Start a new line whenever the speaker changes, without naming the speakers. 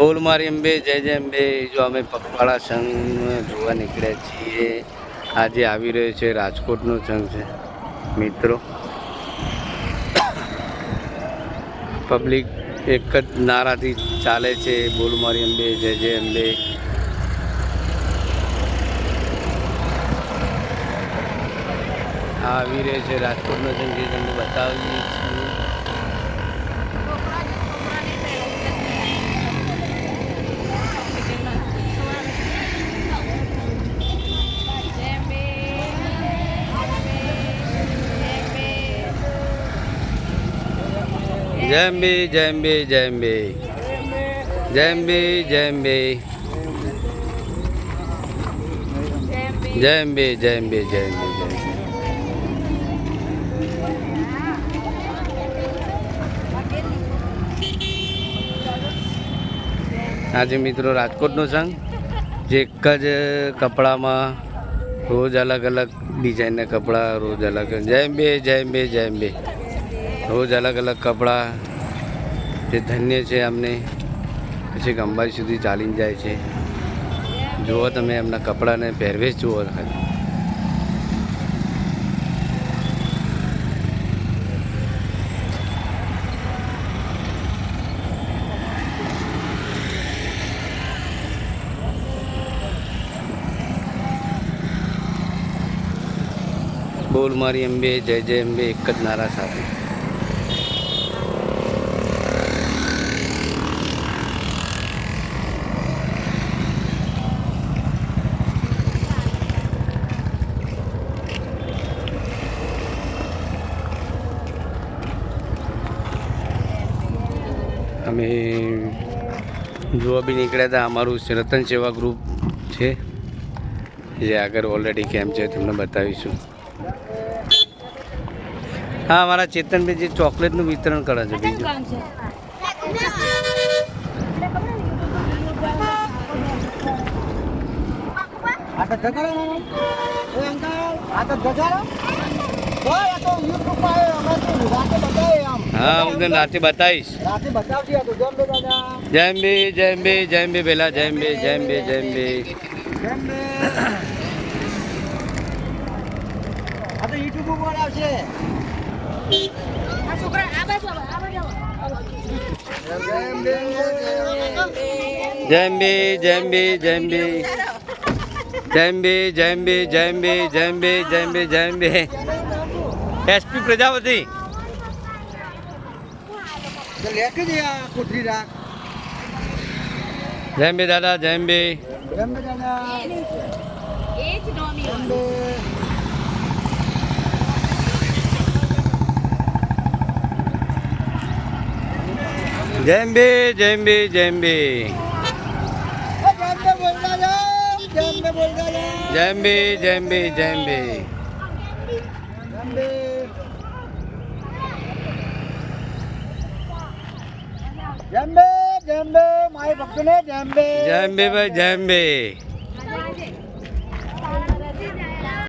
બોલ મારી અંબે, જય જય અંબે. જો અમે પગપાળા સંઘ જોવા નીકળ્યા છીએ. આજે આવી રહ્યો છે રાજકોટનો સંઘ છે. મિત્રો પબ્લિક એક જ નારાથી ચાલે છે બોલ મારી અંબે, જય જય અંબે. આવી રહ્યો છે રાજકોટનો સંઘ. જે તમને બતાવીએ છીએ. જય જયંબી જયંબી. જયંબી જય જયંબી જય જયંબી જય અંબે જય અંબે જય અંબે જય અંબે જય આજે મિત્રો રાજકોટનો સંઘ, જે એક જ કપડામાં રોજ અલગ અલગ ડિઝાઇનના કપડાં રોજ અલગ જય અંબે જય અંબે જય અંબે રોજ અલગ અલગ કપડાં જે ધન્ય છે અમને, પછી અંબાજી સુધી ચાલીને જાય છે. જુઓ તમે એમના કપડાને પહેરવેશ જુઓ ખાલી. બોલ મારી અંબે, જય જય અંબે, એક જ નારા સાથે. અમે જોવા બી નીકળ્યા હતા. અમારું રતન સેવા ગ્રુપ છે. જે આગળ ઓલરેડી કેમ્પ છે, તમને બતાવીશું. હા, અમારા ચેતનભાઈ જે ચોકલેટનું વિતરણ કરે છે, બીજું.
આ તો જગાડો
હા હું તને રાતે બતાવીશ
રાતે બતાવજે, આ તો જેમ બે દાદા.
જય બી જય અંબે જય બી પહેલા જય અંબે જય અંબે જય અંબે
જેમ બે. જેમ બે,
જય બી એસપી પ્રજાપતિ જયંબી દાદા જયંબી જયંબી
જયંબી જયંબી જયંબી જયંબી જયંબી
જય અંબે જય અંબે
મારી ભક્તોને
જય અંબે. જય ભાઈ જય